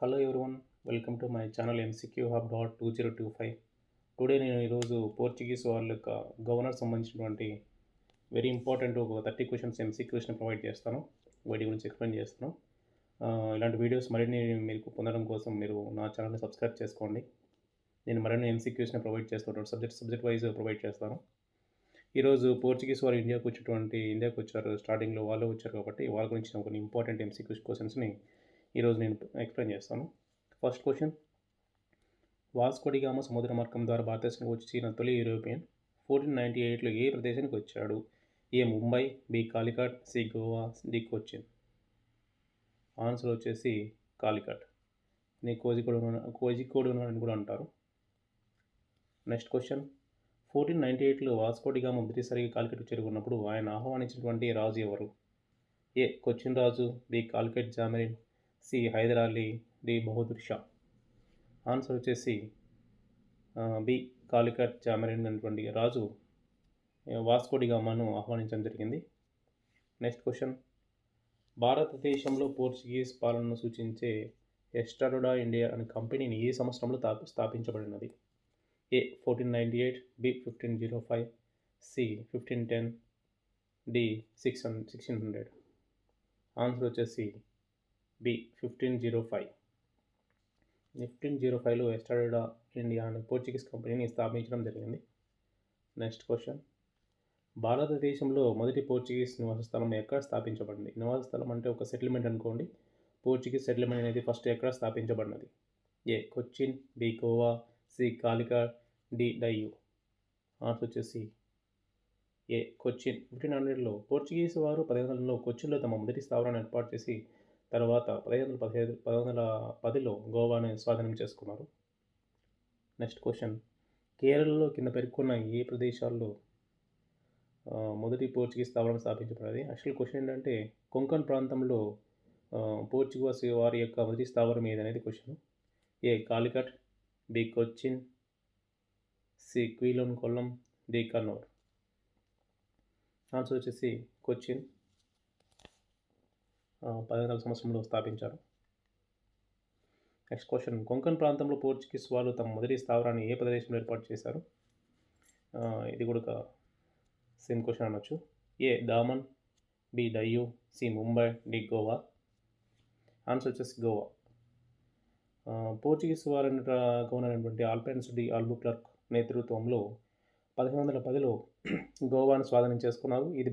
Hello everyone welcome to my channel MCQ hub dot two zero two five today నేను ఈరోజు Portuguese వాళ్ళ యొక్క governor సంబంధించినటువంటి very important ఒక థర్టీ క్వశ్చన్స్ ఎంసీక్యూస్ని ప్రొవైడ్ చేస్తాను. వాటి గురించి ఎక్స్ప్లెయిన్ చేస్తాను. ఇలాంటి వీడియోస్ మరిన్ని మీకు పొందడం కోసం మీరు నా ఛానల్ని సబ్స్క్రైబ్ చేసుకోండి. నేను మరిన్ని ఎంసీక్యూస్ని ప్రొవైడ్ చేస్తుంటాను సబ్జెక్ట్ సబ్జెక్ట్ వైజ్ ప్రొవైడ్ చేస్తాను. ఈరోజు పోర్చుగీస్ వారు ఇండియాకు వచ్చేటువంటి ఇండియాకు వచ్చారు. స్టార్టింగ్లో వాళ్ళు వచ్చారు కాబట్టి వాళ్ళ గురించి కొన్ని ఇంపార్టెంట్ ఎంసీక్యూస్ క్వశ్చన్స్ని ఈరోజు నేను ఎక్స్ప్లెయిన్ చేస్తాను. ఫస్ట్ క్వశ్చన్ వాస్కోడిగామ సముద్ర మార్గం ద్వారా భారతదేశానికి వచ్చిన తొలి యూరోపియన్ ఫోర్టీన్ నైంటీ ఎయిట్లో ఏ ప్రదేశానికి వచ్చాడు? A Mumbai B Calicut C Goa D Cochin answer వచ్చేసి కాలికట్ నీ కోజికోడ్ కోజికోడ్ అని కూడా అంటారు. నెక్స్ట్ క్వశ్చన్ ఫోర్టీన్ నైంటీ ఎయిట్లో వాస్కోడిగామ మొదటిసారిగా కాలికట్ చేరుకున్నప్పుడు ఆయన ఆహ్వానించినటువంటి రాజు ఎవరు? A Cochin Raju B Calicut Zamorin C Hyder Ali D Bahadur Shah. Answer వచ్చేసి బి కాలికట్ జామరిన్ అనేటువంటి రాజు. వాస్కోడిగామాను ఆహ్వానించడం జరిగింది. Next question. భారతదేశంలో పోర్చుగీస్ పాలనను సూచించే ఎస్టారోడా ఇండియా అనే కంపెనీని ఏ సంవత్సరంలో స్థాప స్థాపించబడినది? A fourteen ninety eight B fifteen zero five C fifteen ten D six sixteen hundred. Answer వచ్చేసి B fifteen zero five fifteen zero ఫైవ్లో ఎస్టాడోడా ఇండియా అనే పోర్చుగీస్ కంపెనీని స్థాపించడం జరిగింది. నెక్స్ట్ క్వశ్చన్ భారతదేశంలో మొదటి పోర్చుగీస్ నివాస స్థలం ఎక్కడ స్థాపించబడింది? నివాస స్థలం అంటే ఒక సెటిల్మెంట్ అనుకోండి. పోర్చుగీస్ సెటిల్మెంట్ అనేది ఫస్ట్ ఎక్కడ స్థాపించబడినది? A Cochin B Goa C Calicut D Diu answer వచ్చేసి ఏ కొచ్చిన్ ఫిఫ్టీన్ హండ్రెడ్లో పోర్చుగీస్ వారు పదిహేను వందలలో కొచ్చిన్లో తమ మొదటి స్థావరాన్ని ఏర్పాటు చేసి తర్వాత పదిహేను వందల పదిహేను పది వందల పదిలో గోవాని స్వాధీనం చేసుకున్నారు. Next question. కేరళలో కింద పేర్కొన్న ఏ ప్రదేశాల్లో మొదటి పోర్చుగీస్ స్థావరం స్థాపించబడింది యాక్చువల్ క్వశ్చన్ ఏంటంటే కొంకణ్ ప్రాంతంలో పోర్చుగీస్ వారి యొక్క మొదటి స్థావరం ఏదనేది question. A Calicut B Cochin C Quilon Kollam D Kannur answer వచ్చేసి కొచ్చిన్. ఆ, సంవత్సరంలో స్థాపించారు. నెక్స్ట్ క్వశ్చన్ కొంకణ్ ప్రాంతంలో పోర్చుగీస్ వాళ్ళు తమ మొదటి స్థావరాన్ని ఏ ప్రదేశంలో ఏర్పాటు చేశారు? ఇది కూడా ఒక సేమ్ క్వశ్చన్ అనొచ్చు. A Daman B Diu C Mumbai D Goa answer వచ్చేసి గోవా పోర్చుగీస్ వారి గవర్నర్ అయినటువంటి ఆల్పెన్స్ డి ఆల్బుక్లర్క్ నేతృత్వంలో పదిహేను వందల పదిలో గోవాను స్వాధీనం చేసుకున్నారు. ఇది